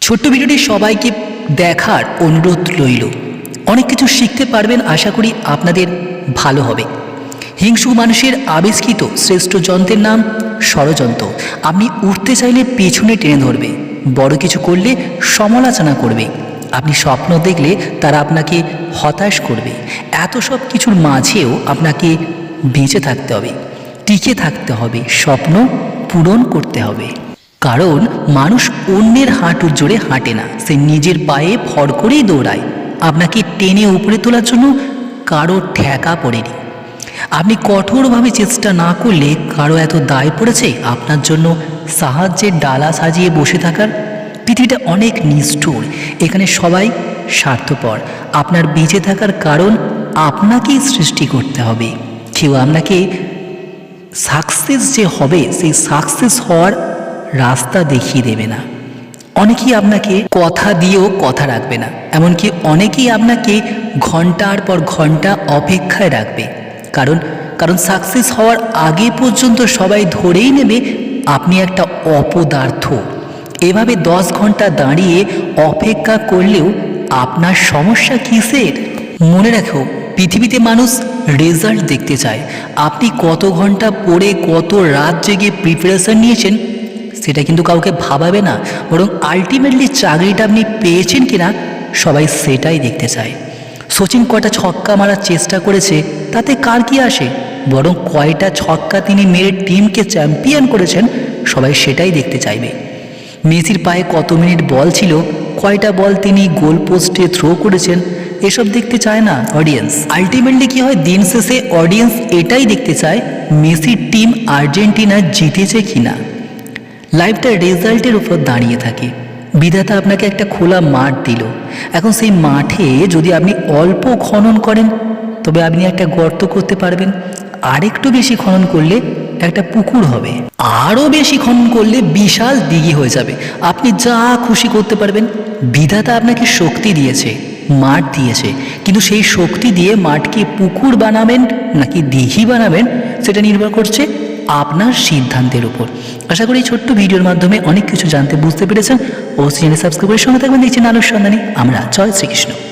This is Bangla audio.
ছোট্ট ভিডিওটি সবাইকে দেখার অনুরোধ রইল। অনেক কিছু শিখতে পারবেন, আশা করি আপনাদের ভালো হবে। হিংসু মানুষের আবিষ্কৃত শ্রেষ্ঠ যন্ত্রের নাম ষড়যন্ত্র। আপনি উঠতে চাইলে পেছনে টেনে ধরবে, বড় কিছু করলে সমালোচনা করবে। আপনি স্বপ্ন দেখলে তারা আপনাকে হতাশ করবে। এত সব কিছুর মাঝেও আপনাকে বেঁচে থাকতে হবে, টিকে থাকতে হবে, স্বপ্ন পূরণ করতে হবে। কারণ মানুষ অন্যের হাঁটুর জোরে হাঁটে না। সে নিজের পায়ে ভর করেই দৌড়ায়। আপনাকে টেনে উপরে তোলার জন্য কারও ঠেকা পড়েনি। আপনি কঠোরভাবে চেষ্টা না করলে কারও এত দায় পড়েছে? আপনার জন্য সাহায্যের ডালা সাজিয়ে বসে থাকার পৃথিবীটা অনেক নিষ্ঠুর। এখানে সবাই স্বার্থপর। আপনার বেঁচে থাকার কারণ আপনাকেই সৃষ্টি করতে হবে। কেউ আপনাকে সাকসেস যে হবে, সেই সাকসেস হওয়ার রাস্তা দেখিয়ে দেবে না। অনেকেই আপনাকে কথা দিয়েও কথা রাখবে না। এমনকি অনেকেই আপনাকে ঘণ্টার পর ঘণ্টা অপেক্ষায় রাখবে। কারণ কারণ সাকসেস হওয়ার আগে পর্যন্ত সবাই ধরেই নেবে আপনি একটা অপদার্থ। এভাবে দশ ঘণ্টা দাঁড়িয়ে অপেক্ষা করলেও আপনার সমস্যা কিসের? মনে রাখো, পৃথিবীতে মানুষ রেজাল্ট দেখতে চায়। আপনি কত ঘণ্টা পড়ে কত রাত জেগে প্রিপারেশন নিয়েছেন সেটা কিন্তু কাউকে ভাবাবে না, বরং আলটিমেটলি চাকরিটা আপনি পেয়েছেন কিনা, সবাই সেটাই দেখতে চায়। সচিন কয়টা ছক্কা মারার চেষ্টা করেছে, তাতে কার কি আসে? বরং কয়টা ছক্কা তিনি মেরে টিমকে চ্যাম্পিয়ন করেছেন, সবাই সেটাই দেখতে চাইবে। মেসির পায়ে কত মিনিট বল ছিল, কয়টা বল তিনি গোল পোস্টে থ্রো করেছেন, এসব দেখতে চায় না অডিয়েন্স আলটিমেটলি কি হয়, দিন শেষে অডিয়েন্স এটাই দেখতে চায়, মেসির টিম আর্জেন্টিনা জিতেছে কিনা। লাইফটা রেজাল্টের উপর দাঁড়িয়ে থাকে। বিধাতা আপনাকে একটা খোলা মাঠ দিল। এখন সেই মাঠে যদি আপনি অল্প খনন করেন, তবে আপনি একটা গর্ত করতে পারবেন। আরেকটু বেশি খনন করলে একটা পুকুর হবে। আরও বেশি খনন করলে বিশাল দিঘি হয়ে যাবে। আপনি যা খুশি করতে পারবেন। বিধাতা আপনাকে শক্তি দিয়েছে, মাঠ দিয়েছে। কিন্তু সেই শক্তি দিয়ে মাঠকে পুকুর বানাবেন নাকি দিঘি বানাবেন, সেটা নির্ভর করছে আপনার সিদ্ধান্তের উপর। আশা করি এই ছোট্ট ভিডিওর মাধ্যমে অনেক কিছু জানতে বুঝতে পেরেছেন। ও চ্যানেল করে সঙ্গে থাকবেন। দেখছেন আলোর সন্ধানী। আমরা জয় শ্রীকৃষ্ণ।